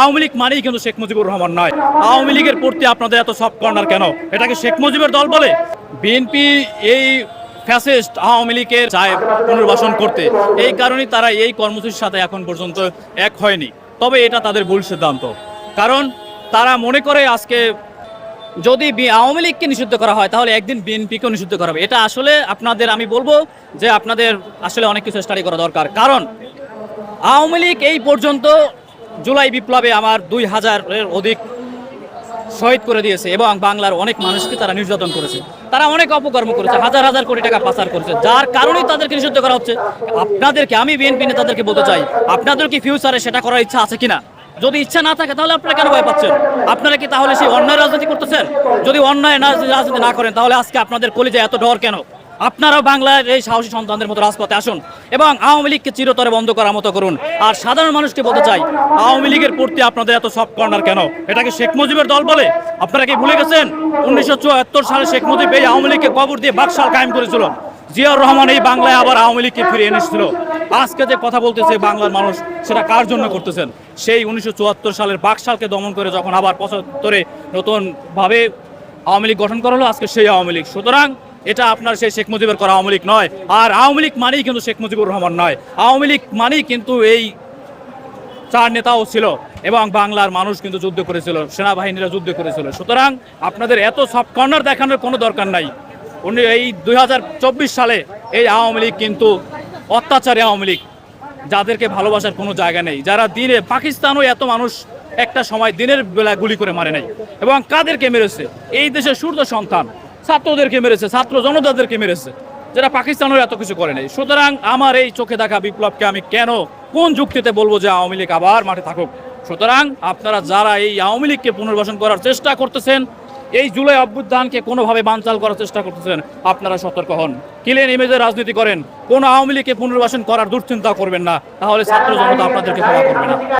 আওয়ামী লীগ মানেই কিন্তু শেখ মুজিবুর রহমান নয়। আওয়ামী লীগের প্রতি আপনাদের এত সব কর্নার কেন? এটাকে শেখ মুজিবের দল বলে? বিএনপি এই ফ্যাসিস্ট আওয়ামী লীগের চায় পুনর্বাসন করতে। এই কারণেই তারা এই কর্মসূচির সাথে এখন পর্যন্ত এক হয়নি। তবে এটা তাদের ভুল সিদ্ধান্ত। কারণ তারা মনে করে আজকে যদি আওয়ামী লীগকে নিষিদ্ধ করা হয়, তাহলে একদিন বিএনপিকেও নিষিদ্ধ করা হবে। এটা আসলে আপনাদের, আমি বলব যে আপনাদের আসলে অনেক কিছু স্টাডি করা দরকার। কারণ আওয়ামী লীগ এই পর্যন্ত জুলাই বিপ্লবে আমার দুই হাজারের অধিক শহীদ করে দিয়েছে এবং বাংলার অনেক মানুষকে তারা নির্যাতন করেছে। তারা অনেক অপকর্ম করেছে, হাজার হাজার কোটি টাকা পাচার করেছে। যার কারণেই তাদেরকে নিষিদ্ধ করা হচ্ছে। আপনাদেরকে, আমি বিএনপি নেতাদেরকে বলতে চাই, আপনাদের কি ফিউচারে সেটা করার ইচ্ছা আছে কিনা? যদি ইচ্ছা না থাকে, তাহলে আপনারা কেন ভয় পাচ্ছেন? আপনারা কি তাহলে সেই অন্যায় রাজনীতি করতেছেন? যদি অন্যায় রাজনীতি না করেন, তাহলে আজকে আপনাদের কলিজে এত ডর কেন? আপনারাও বাংলার এই সাহসী সন্তানদের মতো রাজপথে আসুন এবং আওয়ামী লীগকে চিরতরে বন্ধ করার মতো করুন। আর সাধারণ মানুষকে বলতে চাই, আওয়ামী লীগের প্রতি আপনাদের এত সব কর্নার কেন? এটাকে শেখ মুজিবের দল বলে? আপনারা কি ভুলে গেছেন? উনিশশো চুয়াত্তর সালে শেখ মুজিব এই আওয়ামী লীগকে কবর দিয়ে বাকশাল কায়েম করেছিল। জিয়াউর রহমান এই বাংলায় আবার আওয়ামী লীগকে ফিরে এনেছিল। আজকে যে কথা বলতেছে বাংলার মানুষ, সেটা কার জন্য করতেছেন? সেই উনিশশো চুয়াত্তর সালের বাকশালকে দমন করে যখন আবার পঁচাত্তরে নতুনভাবে আওয়ামী লীগ গঠন করা হলো, আজকে সেই আওয়ামী লীগ। সুতরাং এটা আপনার সেই শেখ মুজিবের করা আওয়ামী লীগ নয়। আর আওয়ামী লীগ মানেই কিন্তু শেখ মুজিবুর রহমান নয়। আওয়ামী লীগ মানেই কিন্তু এই চার নেতাও ছিল এবং বাংলার মানুষ কিন্তু যুদ্ধ করেছিল, সেনাবাহিনীরা যুদ্ধ করেছিল। সুতরাং আপনাদের এত সব কর্নার দেখানোর কোনো দরকার নাই। উনি এই দুই হাজার চব্বিশ সালে এই আওয়ামী লীগ কিন্তু অত্যাচারী আওয়ামী লীগ, যাদেরকে ভালোবাসার কোনো জায়গা নেই। যারা দিনে পাকিস্তানও এত মানুষ একটা সময় দিনের বেলা গুলি করে মারে নাই এবং কাদেরকে মেরেছে? এই দেশের সূর্য সন্তান। ছাত্রদেরকে মেরেছে, ছাত্র জনতাদেরকে মেরেছে, যারা পাকিস্তানের এত কিছু করে নাই। সুতরাং আমার এই চোখে দেখা বিপ্লবকে আমি কেন, কোন যুক্তিতে বলব যে আওয়ামী লীগ আবার মাঠে থাকুক? সুতরাং আপনারা যারা এই আওয়ামী লীগকে পুনর্বাসন করার চেষ্টা করতেছেন, এই জুলাই অভ্যুত্থানকে কোনোভাবে বানচাল করার চেষ্টা করতেছেন, আপনারা সতর্ক হন। কিলেন ইমেজে রাজনীতি করেন, কোন আওয়ামী লীগকে পুনর্বাসন করার দুশ্চিন্তা করবেন না, তাহলে ছাত্র জনতা আপনাদেরকে ক্ষমা করবে না।